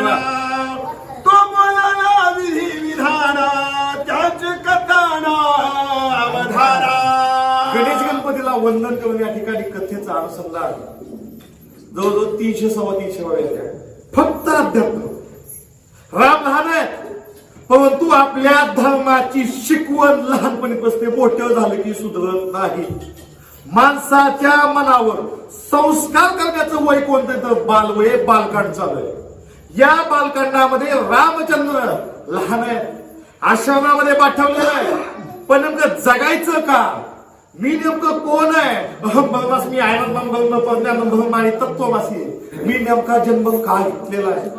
विधाना तो बोलाला विधी विधाना त्याच कथाना अवधाना गणेश गणपतीला वंदन करून या ठिकाणी कथेचा अनुसंधान. जवळजवळ तीनशे सव्वा तीनशे वेळा फक्त अध्यात्म. राम लहान आहेत. परंतु आपल्या धर्माची शिकवण लहानपणी बसते. मोठं झालं की सुधरत नाही. माणसाच्या मनावर संस्कार करण्याचं वय कोणतं? तर बालवय बालकांड चालू आहे या बालकांडामध्ये रामचंद्र लहान आहे. आश्रमामध्ये पाठवलेलं आहे. पण नेमकं जगायचं का? मी नेमकं कोण आहे? अहम ब्रह्मास्मी आयनंदम ब्रह्म प्रज्ञानंद आणि तत्वमासी मी नेमका जन्म का घेतलेला आहे.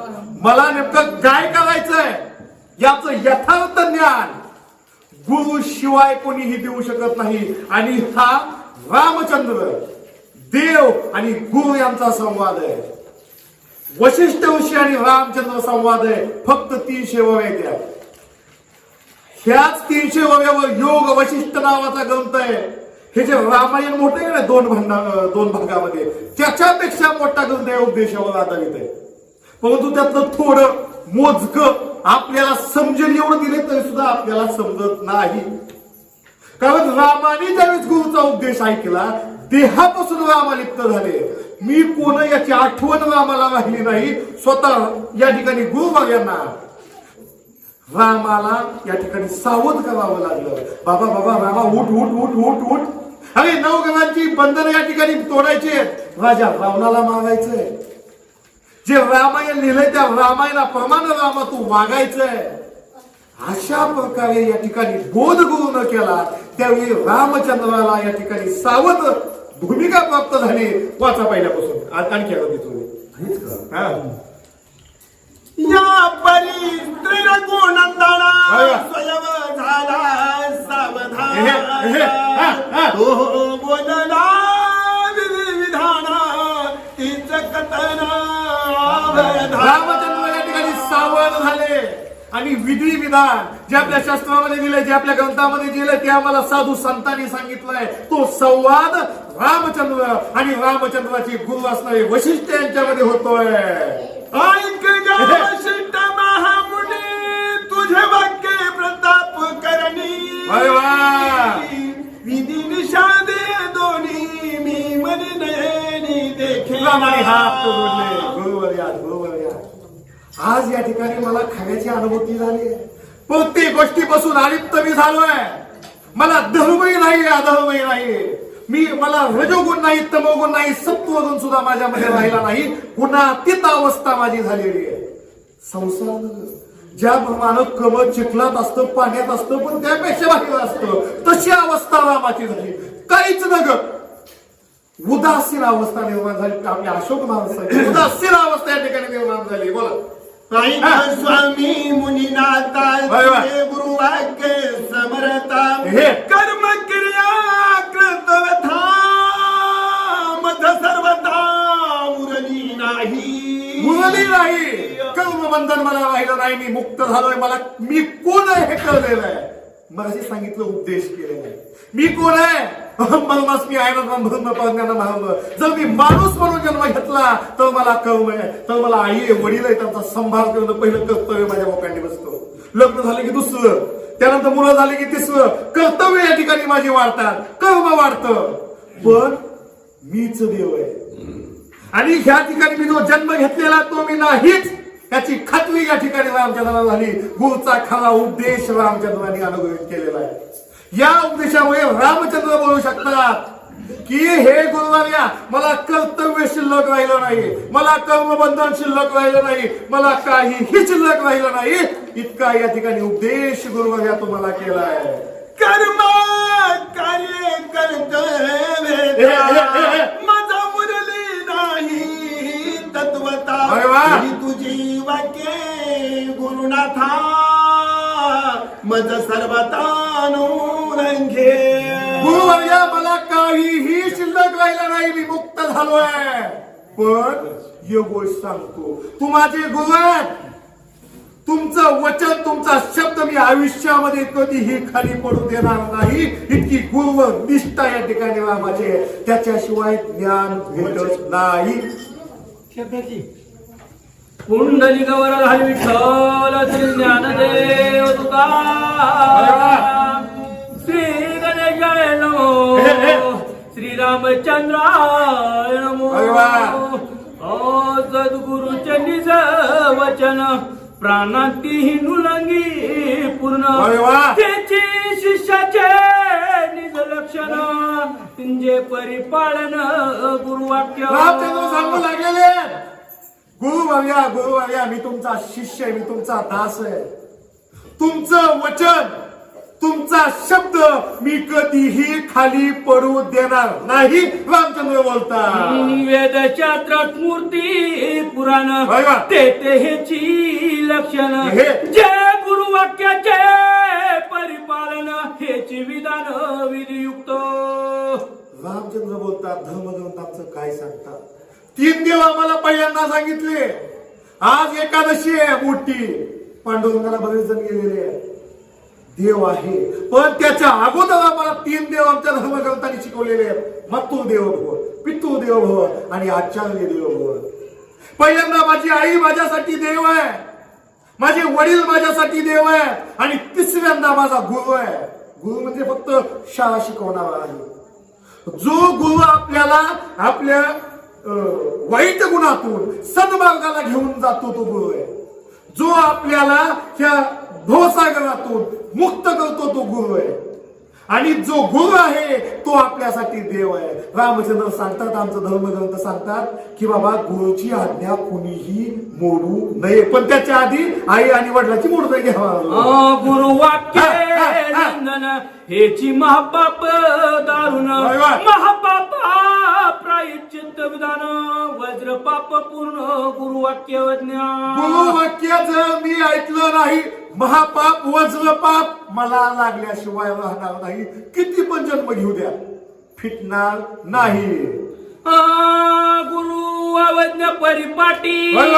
मला नेमकं काय करायचंय? याचं यथार्थ ज्ञान गुरु शिवाय कोणीही देऊ शकत नाही. आणि हा रामचंद्र देव आणि गुरु यांचा संवाद आहे. वशिष्ठ ऋषी आणि रामचंद्र संवाद आहे. फक्त तीनशे वव्याच्या ह्याच तीनशे वव्यावर योग वशिष्ठ नावाचा ग्रंथ आहे. हे जे रामायण मोठे आहे ना दोन भांडा दोन भागामध्ये त्याच्यापेक्षा मोठा ग्रंथ आहे उपदेशावर आधारित आहे. परंतु त्यातलं थोडं मोजक आपल्याला समजेल एवढं दिले तरी सुद्धा आपल्याला समजत नाही. कारण रामाने ज्यावेळेस गुरुचा उपदेश ऐकला देहापासून रामालिप्त झाले. मी कोण याची आठवण रामाला राहिली नाही स्वतः या ठिकाणी गुरु यांना रामाला या ठिकाणी सावध करावं लागलं. बाबा बाबा रामा उठ उठ उठ उठ उठ. अरे नवग्रहांची बंधन या ठिकाणी तोडायची. आहेत राजा रावणाला मागायचंय जे रामायण लिहिलंय त्या रामायणाप्रमाणे रामा तू वागायचंय. अशा प्रकारे या ठिकाणी बोध गुरु न केला त्यावेळी रामचंद्राला या ठिकाणी सावध भूमिका प्राप्त झाली वाचा पहिल्यापासून आणखी अगदी थोडी हा. या परी त्रिरघुनंदना अरे वा. स्वयं झाला एहे, एहे. सावधान तो बोलला विधी विधाना तीच कथना अवधाना. रामचंद्र या ठिकाणी सावध झाले आणि विधी विधान जे आपल्या शास्त्रामध्ये दिले जे आपल्या ग्रंथामध्ये दिले ते आम्हाला साधू संतांनी सांगितलंय तो संवाद रामचंद्र आणि रामचंद्राची गुरु असणारे वशिष्ठ यांच्यामध्ये होतोय. ऐक वशिष्ठ महामुनी तुझे वाक्य प्रताप करणी. अरे वा. विधी निषादे दोन्ही मी मनी नयनी देखे. हात गुरुवर या गुरुवर या आज या ठिकाणी मला खाण्याची अनुभूती झाली प्रत्येक गोष्टीपासून अलिप्त मी झालोय. मला धर्मही नाही अधर्मही नाही मी मला रजोगुण नाही तमोगुण नाही सत्वगुण सुद्धा माझ्यामध्ये राहिला नाही. पुन्हा तीत अवस्था माझी झालेली आहे. संसार ज्या प्रमाणे कमळ चिखलात असतं पाण्यात असतं पण त्यापेक्षा बाहेर असतं तशी अवस्था रामाची झाली. काहीच नगत उदासीन अवस्था निर्माण झाली. आपल्या अशोक महाराज उदासीन अवस्था या ठिकाणी निर्माण झाली. बोला. स्वामी मुनीनाथा वा. तुझे गुरु वाक्य समरता. हे. बंधन मला राहिलं नाही मी मुक्त झालोय. मला मी कोण आहे हे कळलेलं आहे. मगाशी सांगितलं उपदेश केलेला आहे. मी कोण आहे? अहम मी आहे ना ब्रह्म जर मी माणूस म्हणून जन्म घेतला तर मला कळम आहे तर मला आई आहे वडील आहे त्यांचा संभार करणं पहिलं कर्तव्य माझ्या मोकांनी बसतो. लग्न झालं की दुसरं. त्यानंतर मुलं झाली की तिसरं. कर्तव्य या ठिकाणी माझी वाढतात. कर्म वाढतं. पण मीच देव आहे. आणि ह्या ठिकाणी मी जो जन्म घेतलेला तो मी नाहीच. याची खात्री या ठिकाणी रामचंद्राला झाली गुरुचा खरा उपदेश रामचंद्राने अनुभवित केलेला आहे. या उपदेशामुळे रामचंद्र बोलू शकतात की हे गुरुवार्या मला कर्तव्य शिल्लक राहिलं नाही मला कर्मबंधन शिल्लक राहिलं नाही मला काहीही शिल्लक राहिलं नाही इतका या ठिकाणी उपदेश गुरुवार्या तुम्हाला केला आहे. कर्म कार्य अरे वा. ही तुझी वाक्ये गुरुनाथा मज सर्वतानुरंगे. गुरुवर्या मला काहीही शिल्लक राहिलं नाही मी मुक्त झालोय. पण एक गोष्ट सांगतो तू माझे गुरु आहेत तुमचं वचन तुमचा शब्द मी आयुष्यामध्ये कधीही खाली पडू देणार नाही. इतकी गुरु निष्ठा या ठिकाणी आहे. त्याच्याशिवाय ज्ञान भेटत नाही. कुंडली गवर हरी विठ्ठल श्री ज्ञानदेव तुकाराम. श्री गणेशाय नमो. श्री रामचंद्राय नमो. सद्गुरु चंडीच वचन प्राणांती नुलंगी पूर्ण. त्याची शिष्याचे निज लक्षण जे परिपालन गुरुवाक्य. रामचंद्र सांगू लागलेले. गुरु भाव्या गुरु भाव्या मी तुमचा शिष्य आहे मी तुमचा दास आहे. तुमचं वचन तुमचा शब्द मी कधीही खाली पडू देणार नाही. रामचंद्र बोलता वेद शास्त्रात मूर्ती पुराण? ते हेची लक्षण. हे. जय गुरुवाक्याचे परिपालन हेची विधान विधियुक्त. रामचंद्र बोलतात धर्मग्रंथांचं काय सांगतात? तीन देव आम्हाला पहिल्यांदा सांगितले. आज एकादशी आहे मोठी. पांडुरंगाला बरेच जण गेलेले आहे देव आहे. पण त्याच्या अगोदर आम्हाला तीन देव आमच्या धर्मग्रंथांनी शिकवलेले आहेत. मत्तूर देव भव पितू देव भव आणि आचार्य देव भव पहिल्यांदा माझी आई माझ्यासाठी देव आहे. माझे वडील माझ्यासाठी देव आहे. आणि तिसऱ्यांदा माझा गुरु आहे. गुरु म्हणजे फक्त शाळा शिकवणारा आहे. जो गुरु आपल्याला आपल्या वाईट गुणातून सन्मार्गाला घेऊन जातो तो गुरु आहे. जो आपल्याला त्या भवसागरातून मुक्त करतो तो गुरु आहे. आणि जो गुरु आहे तो आपल्यासाठी देव आहे. रामचंद्र सांगतात आमचं धर्मग्रंथ सांगतात की बाबा गुरुची आज्ञा कुणीही मोडू नये. पण त्याच्या आधी आई आणि वडिलाची मोडता घ्यावा हा. नंदन हेची महापाप दारुण. महापाप प्रायचित्त विधान. वज्र पाप पूर्ण गुरुवाक्य ज्ञान गुरु वाक्य जर मी ऐकलं नाही. महापाप वज्र पाप मला लागल्याशिवाय राहणार नाही. किती पण जन्म घेऊ द्या. फिटणार नाही. गुरु अवज्ञ परिपाटी. होय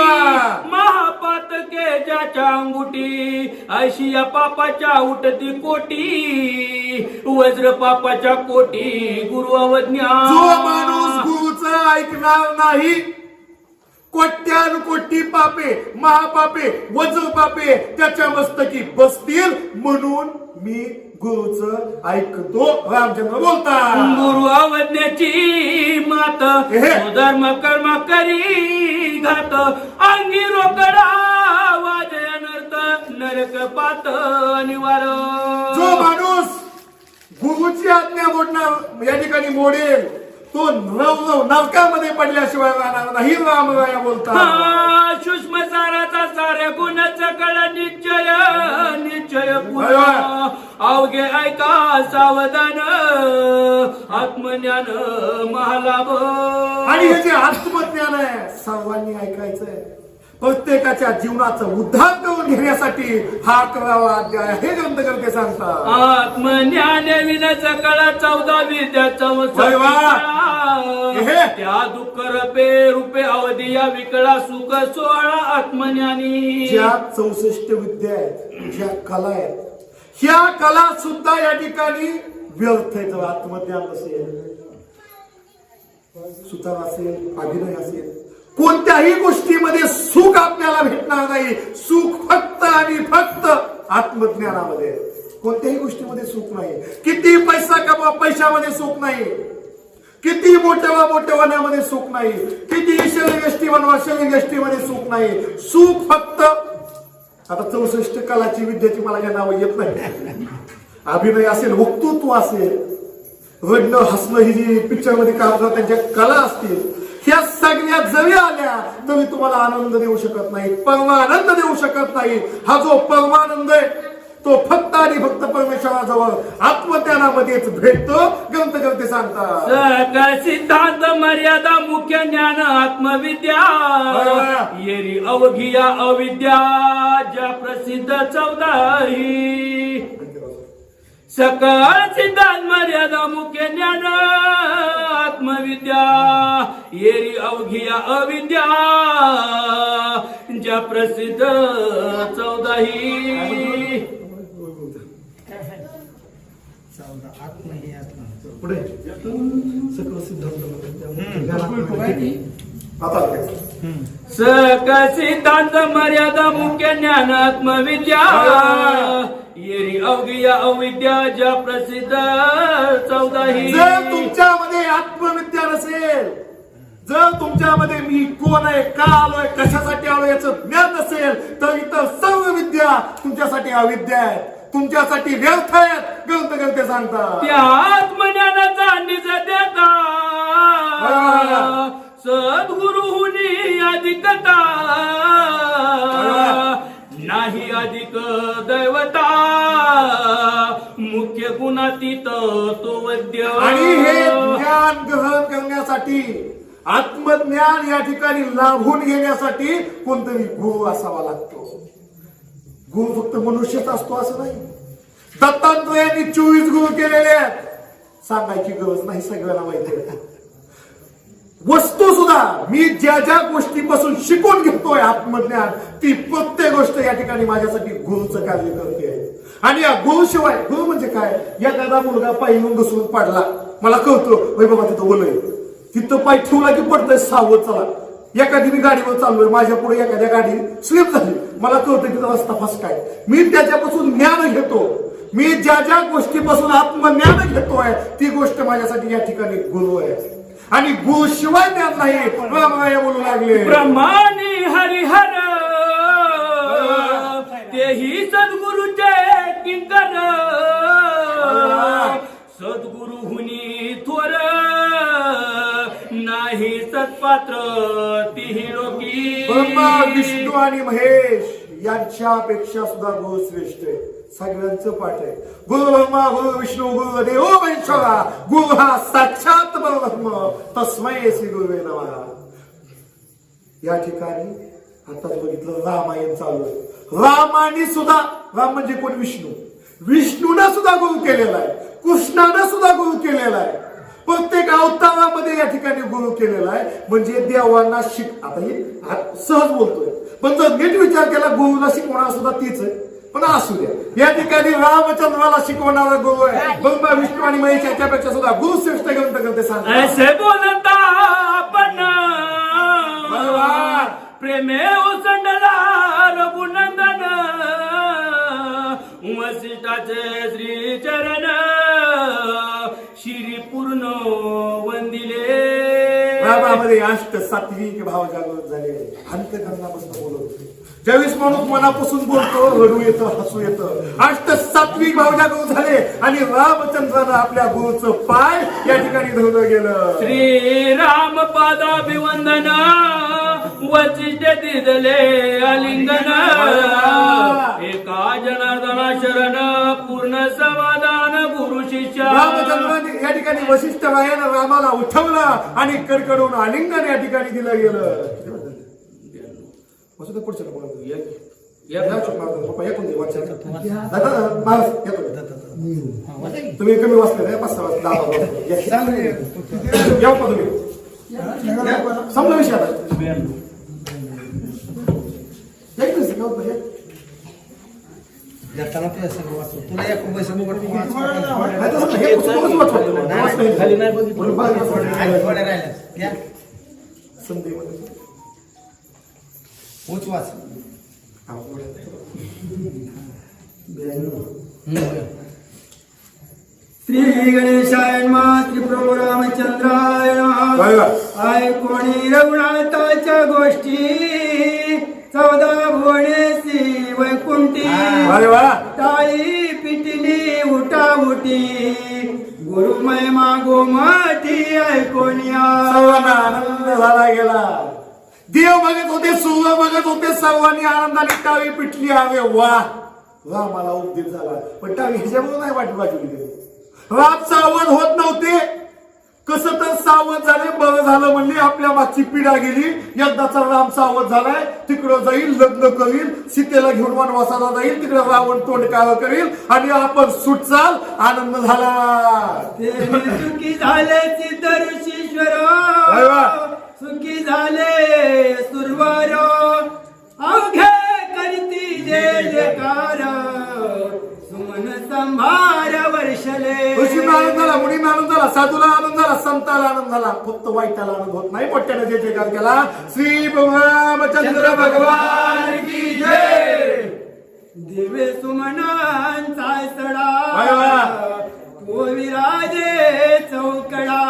वा. महापातके ज्याच्या अंगुटी अशी या पापाच्या उठती कोटी. वज्र पापाच्या कोटी. गुरु अवज्ञा. जो माणूस गुरुचं ऐकणार नाही कोट्यान कोटी पापे महापापे वज्र पापे त्याच्या मस्तकी बसतील म्हणून मी गुरुचं ऐकतो. रामचंद्र बोलतात गुरु अवज्ञाची मात हे. धर्म कर्म करी. घात अंगी रोकडा अनर्थ नरक पात निवार. जो माणूस गुरुची आज्ञा मोडणार या ठिकाणी मोडेल तो नव नरकामध्ये पडल्याशिवाय राहणार नाही बोलतात. हा, सूक्ष्म साराचा साऱ्या गुणाचा कळा निश्चय निश्चय अवघे ऐका सावधान आत्मज्ञान महालाभ. आणि हे जे आत्मज्ञान आहे सर्वांनी ऐकायचं आहे प्रत्येकाच्या जीवनाचं उद्धार करून घेण्यासाठी हा अकरावा अध्याय हे ग्रंथकर्ते सांगतात. आत्मज्ञान विनच कळा चौदा विद्याचा अरे वा. हे. त्या दुःख रपे रूपे अवधी या विकळा सुख सोळा आत्मज्ञानी. ज्या चौसष्ट विद्या आहेत ज्या कला आहेत ह्या कला सुद्धा या ठिकाणी व्यर्थ आहेत. आत्मज्ञान असेल सुतार असेल अभिनय असेल कोणत्याही गोष्टीमध्ये सुख आपल्याला भेटणार नाही. सुख फक्त आणि फक्त आत्मज्ञानामध्ये. कोणत्याही गोष्टीमध्ये सुख नाही. किती पैसा कमा पैशामध्ये सुख नाही. किती मोठ्या मोठ्या वनामध्ये सुख नाही. किती शरीरयष्टी बनवा शरीरयष्टीमध्ये सुख नाही. सुख फक्त आता चौसष्ट कलाची विद्याची मला या नावं येत नाही. अभिनय असेल वक्तृत्व असेल रडणं हसणं ही जी पिक्चरमध्ये काम करतात त्यांच्या कला असतील ह्या सगळ्या जरी आल्या तरी तुम्हाला आनंद देऊ शकत नाही परमानंद देऊ शकत नाही. हा जो परमानंद आहे तो फक्त आणि फक्त परमेश्वराजवळ आत्मज्ञानामध्येच भेटतो ग्रंथकर्ते सांगतात. सकळ सिद्धांत मर्यादा मुख्य ज्ञान आत्मविद्या. येरी अवघिया अविद्या ज्या प्रसिद्ध चौदाही. सकळ सिद्धांत मर्यादा मुख्य ज्ञान आत्मविद्या येरी अवघिया अविद्या ज्या प्रसिद्ध चौदाही. पुढे. सकल सिद्धांत सिद्धांत मर्यादा मुख्य ज्ञान आत्मविद्या येरी अवघिया अविद्या ज्या प्रसिद्ध चौदाही. जर तुमच्यामध्ये आत्मविद्या नसेल जर तुमच्यामध्ये मी कोण आहे का आलोय कशासाठी आलोय याचं ज्ञान नसेल तर इतर सर्व विद्या तुमच्यासाठी अविद्या आहेत. तुमच्यासाठी व्यर्थ आहेत ग्रंथ ग्रंथ सांगतात. त्या आत्मज्ञानाचा निज देता सद्गुरु हुनी अधिकता नाही अधिक दैवता. मुख्य गुणातीत तो वैद्य आणि हे ज्ञान ग्रहण करण्यासाठी आत्मज्ञान या ठिकाणी लाभून घेण्यासाठी कोणतरी गुरु असावा लागतो. गुरु फक्त मनुष्यच असतो असं नाही. दत्तात्रयांनी चोवीस गुरु केलेले आहेत. सांगायची गरज नाही सगळ्यांना माहिती वस्तू सुद्धा मी ज्या ज्या गोष्टीपासून शिकून घेतोय आत्मज्ञान ती प्रत्येक गोष्ट या ठिकाणी माझ्यासाठी गुरुचं कार्य करते. आणि या गुरुशिवाय गुरु म्हणजे काय? एखादा मुलगा पाय येऊन घसरून पडला. मला कळतो बाबा तिथं ओलय तिथं पाय ठेवला की पडतंय सावध चला. एखादी मी गाडीवर चाललोय माझ्या पुढे एखाद्या गाडी स्लिप झाली. मला कळतं तिथं रस्ता फसकाय मी त्याच्यापासून ज्ञान घेतो. मी ज्या ज्या गोष्टीपासून आत्मज्ञान घेतोय ती गोष्ट माझ्यासाठी या ठिकाणी गुरु आहे. आणि गुरु शिवाय ज्ञान नाही. रामराय बोलू लागले. ब्रह्मानी हरिहर तेही सद्गुरुचे किंकर सद्गुरु हुनी थोर नाही सत्पात्र तिही लोकी. ब्रह्मा विष्णू आणि महेश यांच्यापेक्षा सुद्धा गुरु श्रेष्ठ आहे सगळ्यांचं पाठ आहे. गुरु ब्रह्मा गुरु विष्णू गुरु देव महेश्वरा गुरु हा साक्षात परब्रह्म तस्मै श्री गुरुवे नमः. या ठिकाणी आता बघितलं रामायण चालू आहे. रामाने सुद्धा राम म्हणजे कोण? विष्णू. विष्णूनं सुद्धा गुरु केलेला आहे. कृष्णानं सुद्धा गुरु केलेला आहे. प्रत्येक अवतारामध्ये या ठिकाणी गुरु केलेला आहे. म्हणजे देवांना शिक आता हे सहज बोलतोय. पण जर नीट विचार केला गुरुला शिकवणार सुद्धा तीच आहे. पण असू द्या या ठिकाणी रामचंद्राला शिकवणारा गुरु आहे. ब्रह्मा विष्णू आणि महेश याच्यापेक्षा सुद्धा गुरु श्रेष्ठ ग्रंथ करते सांगतात ऐसे बोलता आपण. प्रेमे ओसंडला रघुनंदन वसिष्ठाचे श्री चरण शिरी पूर्ण वंदिले. रामामध्ये अष्ट सात्विक भाव जागृत झाले. अंतकरणापासून बोलत होते ज्यावेळेस माणूस मनापासून बोलतो रडू येतं हसू येतं. अष्ट सात्विक भाव जागृत झाले आणि रामचंद्रानं आपल्या गुरुचं पाय या ठिकाणी धरलं गेलं. श्रीराम पादाभिवंदन वचिष्ठ दिदले आलिंगन एका जनार्दना शरण पूर्ण समाधान गुरु शिष्य. रामचंद्राने या ठिकाणी वशिष्ठ रायानं रामाला उठवलं आणि कडकडून आलिंगन या ठिकाणी दिलं गेलं. मारतो. पप्पा, या कोणती वाचा? दादा, महाराज, या तुम्ही. तुम्ही कमी वाचले पाच सहा वाजता, दहा वाजता. या. पप्पा तुम्ही. संपला विषय आता सगळं होतं, या. जाताना तुला सगळं वाचतो तुला एक बरं, बरं. थोड्या राहिल्या या संधीमध्ये. उच वाच श्री गणेशाय मा त्रिप्रभू रामचंद्राय. आय कोणी रघुनाथाच्या गोष्टी चौदा भुवनेसी वैकुंठी टाळी पिटिली उठा उठी गुरु महिमा गोमाठी ऐकोनिया आनंद झाला गेला देव बघत होते सूर्य बघत होते सर्वांनी आनंदाने टाळी पिटली हवे वा. वा मला उपदेश झाला. पण टाळी ह्याच्यामुळे नाही वाटली वाटली रात सावध होत नव्हते. कसं तर सावध झाले बरं झालं म्हणले आपल्या मागची पिढा गेली. एकदाचा राम सावध झालाय तिकडं जाईल लग्न करील सीतेला घेऊन वनवासाला जाईल तिकडं रावण तोंड काळ करील आणि आपण सुटचाल आनंद झाला. ते सुखी झाले सुरवार. अवघे करती जयकार. सुमन संभार वर्षले. ऋषी आनंद झाला मुनी आनंद झाला साधूला आनंद झाला संताला आनंद झाला. फक्त वाईटाला आनंद होत नाही मोठ्याने जे जयकार केला. श्री रामचंद्र भगवान की जय. दिव्य सुमनांचा. सडा. तो विराजे चौकडा.